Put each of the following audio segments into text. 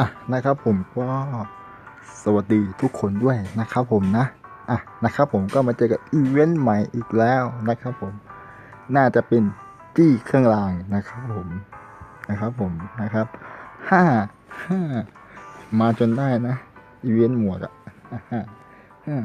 อะนะครับผมก็สวัสดีทุกคนด้วยนะครับผมนะอะนะครับผมก็มาเจอกับอีเวนต์ใหม่อีกแล้วนะครับผมน่าจะเป็นจี้เครื่องรางนะครับผมนะครับผมนะครับห้าห้ามาจนได้นะอีเวนต์หมวดอะอะห้าห้า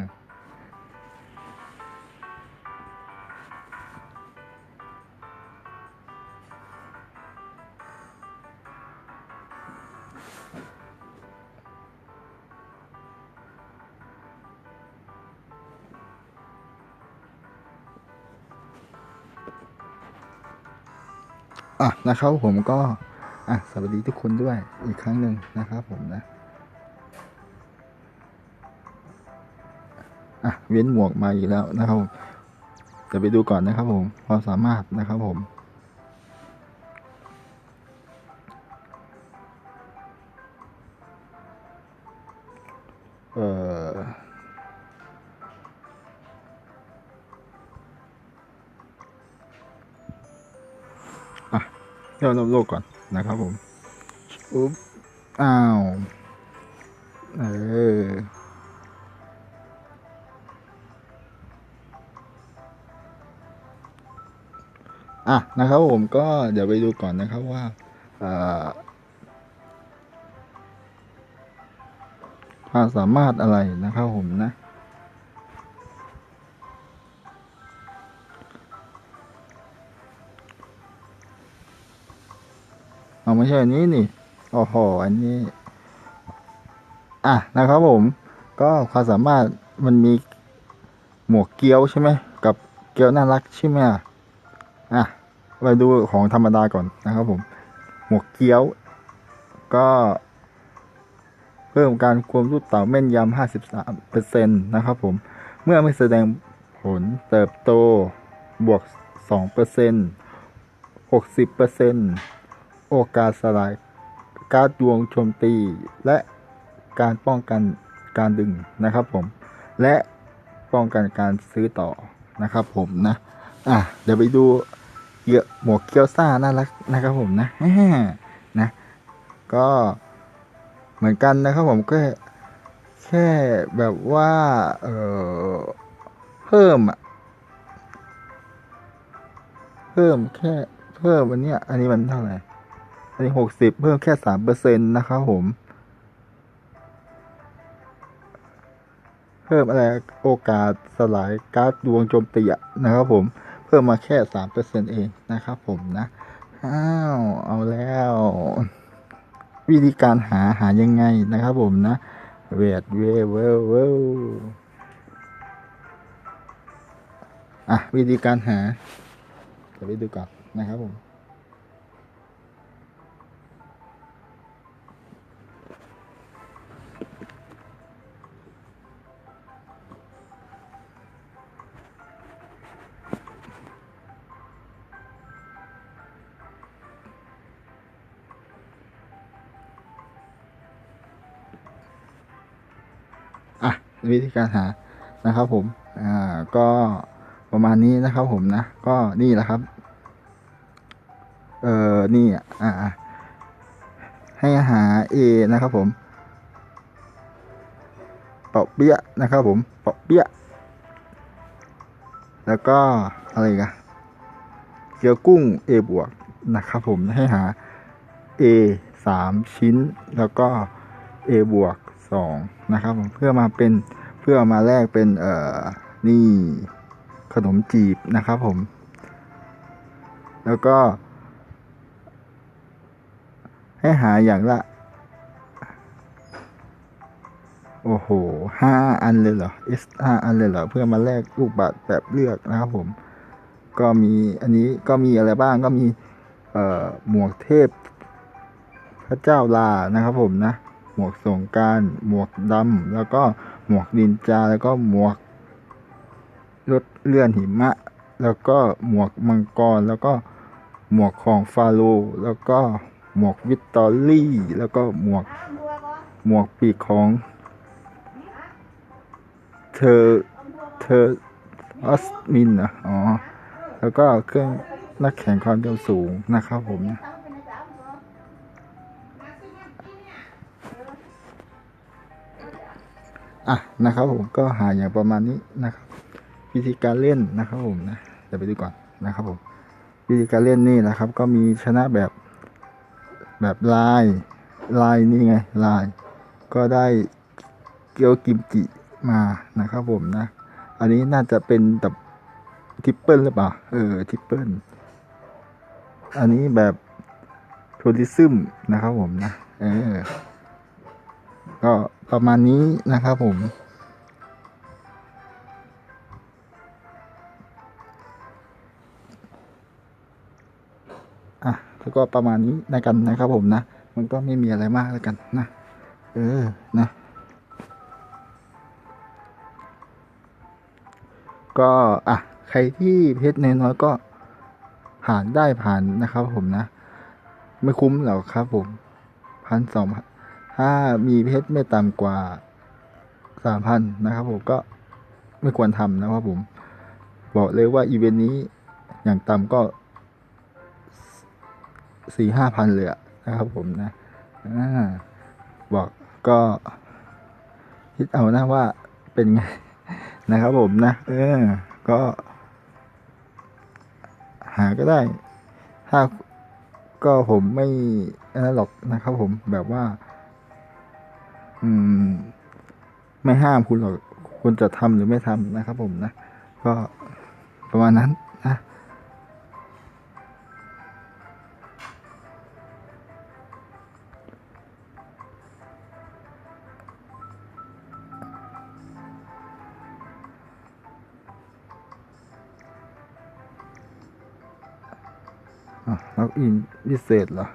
นะครับผมก็อะสวัสดีทุกคนด้วยอีกครั้งหนึ่งนะครับผมนะอะเว้นหมวกมาอีกแล้วนะครับผมเดี๋ยวไปดูก่อนนะครับผมความสามารถนะครับผมเอ่อ เที่ยวนอกโลกก่อนนะครับผมอุ๊บอ้าว เอออะนะครับผมก็เดี๋ยวไปดูก่อนนะครับว่าความสามารถอะไรนะครับผมนะ ไม่ใช่อันนี้นี่ โอ้โห อันนี้ อะนะครับผม ก็ความสามารถมันมีหมวกเกี๊ยวใช่ไหม กับเกี๊ยวน่ารักใช่ไหมอะอะไปดูของธรรมดาก่อนนะครับผม หมวกเกี๊ยว ก็เพิ่มการควบรูปเต่าแม่นยำ53เปอร์เซ็นต์นะครับผม เมื่อไม่แสดงผลเติบโตบวก2เปอร์เซ็นต์60เปอร์เซ็นต์ โอกาสสลายการดวงโจมตีและการป้องกันการดึงนะครับผม และป้องกันการซื้อต่อนะครับผมนะอะเดี๋ยวไปดูเยอะหมวกเกียวซ่าน่ารักนะครับผมนะนะก็เหมือนกันนะครับผมก็แค่แบบว่าเออเพิ่มอะเพิ่มแค่เพิ่มอันเนี้ยอันนี้มันเท่าไหร่ อันนี้หกสิบเพิ่มแค่สามเปอร์เซ็นต์นะครับผม เพิ่มอะไรโอกาสสลายการ์ดดวงโจมตีนะครับผม เพิ่มมาแค่สามเปอร์เซ็นต์เองนะครับผมนะอ้าวเอาแล้ว วิธีการหาหายังไงนะครับผมนะเวทเวเวลเวลอะวิธีการหาเดี๋ยวไปดูก่อนนะครับผม วิธีการหานะครับผมอ่าก็ประมาณนี้นะครับผมนะ ก็นี่แหละครับ เอ่อนี่อะอ่าให้หา A นะครับผมเปาะเปี้ยนะครับผมเปาะเปี้ยแล้วก็อะไรกันเกี๊ยวกุ้ง A บวกนะครับผมให้หา A สามชิ้นแล้วก็ A บวกสองนะครับผมเพื่อมาเป็น พื่อมาแลกเป็นเอ่อนี่ขนมจีบนะครับผม แล้วก็ ให้หาอย่างละ โอ้โหห้าอันเลยเหรอ S ห้าอันเลยเหรอ เพื่อมาแลกลูกบาศก์แบบเลือกนะครับผม ก็มีอันนี้ก็มีอะไรบ้างก็มี เอ่อ หมวกเทพ พระเจ้าลานะครับผมนะ หมวกสงการหมวกดำแล้วก็ หมวกนินจาแล้วก็หมวกรถเลื่อนหิมะ แล้วก็หมวกมังกร แล้วก็หมวกของฟาโรแล้วก็หมวกวิกตอรี่ แล้วก็หมวกหมวกปีกของ เธอเธอออสมินอะอ๋อ แล้วก็เครื่องนักแข่งความเร็วสูงนะครับผม อะนะครับผมก็หาอย่างประมาณนี้นะครับวิธีการเล่นนะครับผมนะเดี๋ยวไปดูก่อนนะครับผมวิธีการเล่นนี่นะครับ ก็มีชนะแบบแบบลายลายนี่ไงลาย ก็ได้เกี๊ยวกิมจิมานะครับผมนะ อันนี้น่าจะเป็นแบบทริปเปิลหรือเปล่าเออทริปเปิลอันนี้แบบทัวริซึมนะครับผมนะ เออ ก็ประมาณนี้นะครับผม อะแล้วก็ประมาณนี้นะกันนะครับผมนะ มันก็ไม่มีอะไรมากแล้วกันนะ เออ นะก็อะใครที่เพชรน้อยก็ผ่านได้ผ่านนะครับผมนะ ไม่คุ้มหรอกครับผมพันสอง ถ้ามีเพชรไม่ต่ำกว่าสามพันนะครับผมก็ไม่ควรทำนะครับผม บอกเลยว่าอีเวนต์นี้อย่างต่ำก็สี่ห้าพันเลยอะนะครับผมนะอบอกก็คิดเอานะว่าเป็นไงนะครับผมนะ เออ ก็ หาก็ได้ ถ้าก็ผมไม่นนั้นหรอกนะครับผมแบบว่า อืม ไม่ห้ามคุณหรอกคุณจะทำหรือไม่ทำนะครับ ผมนะ ก็ประมาณนั้นนะอะล็อกอินพิเศษเหรอ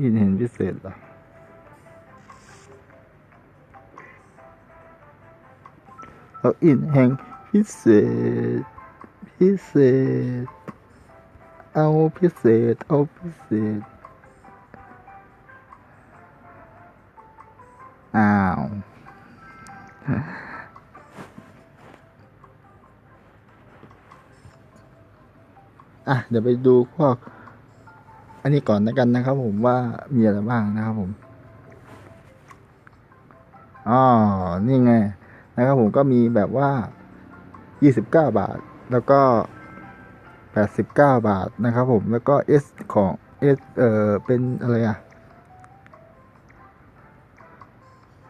อินเห็นพิเศษเหรอล็อกอินแห่งพิเศษ พิเศษ เอาพิเศษ เอาพิเศษ อ้าว อะ เดี๋ยวไปดูพวก อันนี้ก่อนนะกันนะครับ ผมว่ามีอะไรบ้างนะครับผมอ๋อนี่ไงนะครับผมก็มีแบบว่า 29 บาท แล้วก็ 89 บาทนะครับผมแล้วก็ S ของ S เอ่อเป็นอะไรอะ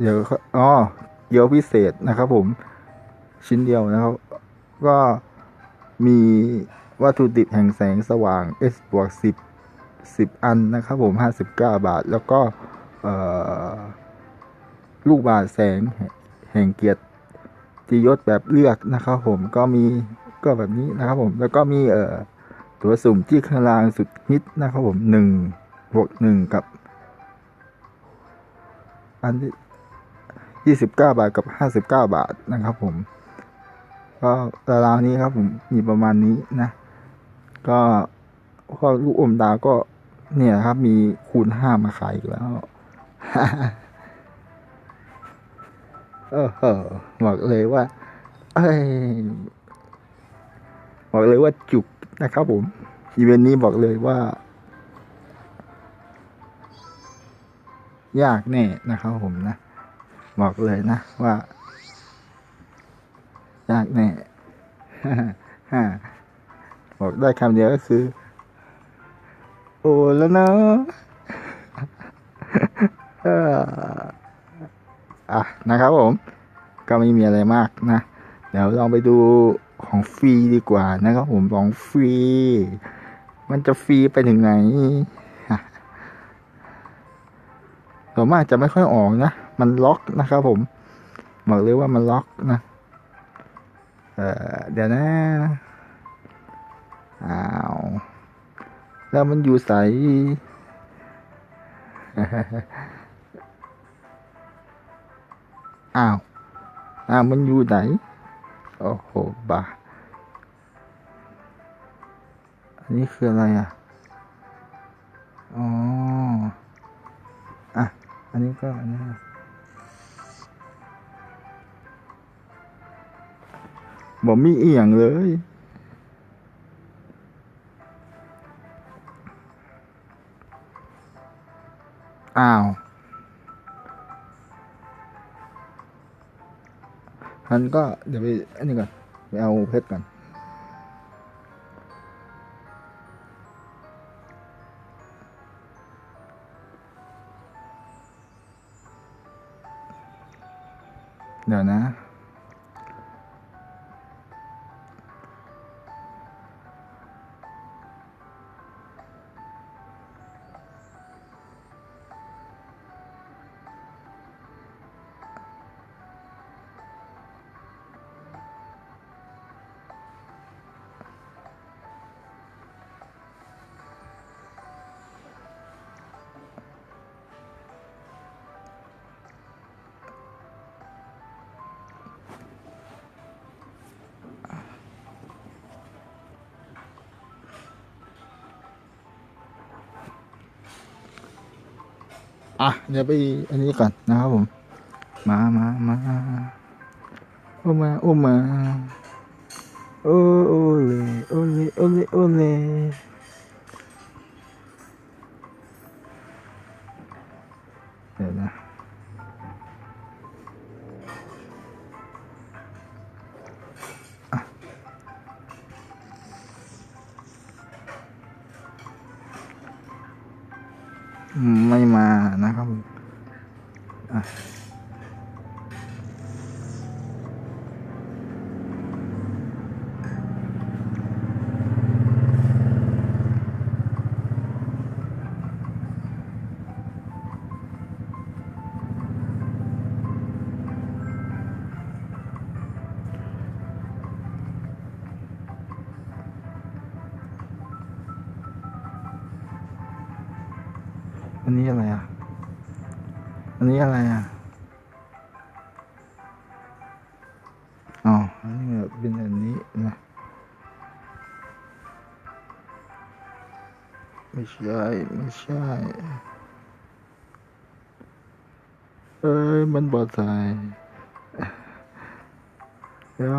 เดี๋ยวเขาอ๋อเกี๊ยวพิเศษนะครับผมชิ้นเดียวนะครับ ก็มีวัตถุดิบแห่งแสงสว่าง S บวก10 10 อันนะครับผม 59 บาท แล้วก็ลูกบาศก์แสงแห่งเกียรติยศแบบเลือกนะครับผมก็มีก็แบบนี้นะครับผมแล้วก็มีเอ่อตัวสุ่มที่ข้างล่างสุดฮิตนะครับผมหนึ่งบวกหนึ่งกับ อันที่ยี่สิบเก้าบาทกับห้าสิบเก้าบาทนะครับผม ก็ตารางนี้ครับผมมีประมาณนี้นะ ก็ ก็ลูกอมดาวก็เนี่ยครับ มีคูณห้ามาขายอีกแล้วเออเออบอกเลยว่า เอ้ยบอกเลยว่าจุกนะครับผมอีเวนต์นี้บอกเลยว่า ยากแน่นะครับผมนะ บอกเลยนะว่า ยากแน่บอกได้คำเดียวก็คือ โอ้แล้วเนะอ่ออะนะครับผม ก็ไม่มีอะไรมากนะ เดี๋ยวลองไปดูของฟรีดีกว่านะครับผมของฟรี มันจะฟรีไปถึงไหนส่วนมากจะไม่ค่อยออกนะ มันล็อกนะครับผม บอกเลยว่ามันล็อกนะ เออเดี๋ยวนะอ้าว แล้วมันอยู่ใสอ้าวอ้าวมันอยู่ไหน โอ้โหบ้าอันนี้คืออะไรอะ อ๋อ อะ อันนี้ก็อันนี้บอกมีเอียงเลย out มันก็เดี๋ยวไปอันนี้ก่อนไปเอาเพชรก่อนเดี๋ยวนะ อะเดี๋ยวไปอันนี้ก่อนนะครับผม มามามาโอ้มาโอ้มาโอ้โอเลโอเลโอเลโอเลเดี๋ยวนะอืมไม่มานะ นนี้อะไรอะ อันนี้อะไรอะ อ๋อ อันนี้แบบเป็นอันนี้นะไม่ใช่ ไม่ใช่ เอ้ย มันบอดใส่เดี๋ยว